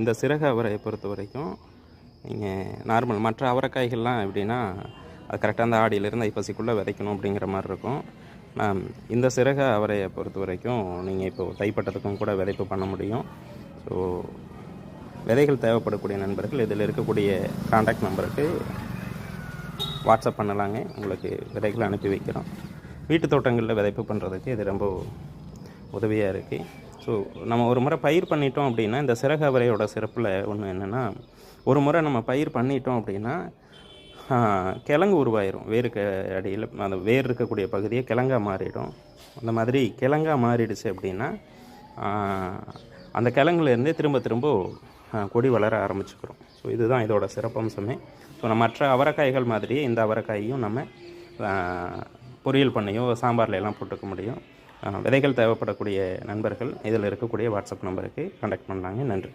இந்த சிறகு அவரையை பொறுத்த வரைக்கும் நீங்கள் நார்மல் மற்ற அவரைக்காய்கள்லாம் எப்படின்னா அது கரெக்டாக அந்த ஆடியிலேருந்து ஐப்பசிக்குள்ளே விதைக்கணும் அப்படிங்கிற மாதிரி இருக்கும். நான் இந்த சிறக அவரையை பொறுத்த வரைக்கும் நீங்கள் இப்போ தைப்பட்டத்துக்கும் கூட விதைப்பு பண்ண முடியும். ஸோ விதைகள் தேவைப்படக்கூடிய நண்பர்கள் இதில் இருக்கக்கூடிய காண்டாக்ட் நம்பருக்கு வாட்ஸ்அப் பண்ணலாங்க. உங்களுக்கு விதைகளை அனுப்பி வைக்கிறோம். வீட்டு தோட்டங்களில் விதைப்பு பண்ணுறதுக்கு இது ரொம்ப உதவியாக இருக்குது ஸோ நம்ம ஒரு முறை பயிர் பண்ணிட்டோம் அப்படின்னா இந்த சிறகவரையோட சிறப்பில் ஒன்று என்னென்னா ஒரு முறை நம்ம பயிர் பண்ணிட்டோம் அப்படின்னா கிழங்கு உருவாயிரும். வேருக்கு அடியில் அந்த வேர் இருக்கக்கூடிய பகுதியை கிழங்கா மாறிடும். அந்த மாதிரி கிழங்கா மாறிடுச்சு அப்படின்னா அந்த கிழங்குலேருந்தே திரும்ப திரும்ப கொடி வளர ஆரம்பிச்சுக்கிறோம். ஸோ இதுதான் இதோட சிறப்பம்சமே. ஸோ நம்ம மற்ற அவரைக்காய்கள் மாதிரியே இந்த அவரைக்காயையும் நம்ம பொரியல் பண்ணியோ சாம்பாரில் எல்லாம் போட்டுக்க முடியும். விதைகள் தேவைப்படக்கூடிய நண்பர்கள் இதில் இருக்கக்கூடிய வாட்ஸ்அப் நம்பருக்கு கண்டெக்ட் பண்ணலாங்க. நன்றி.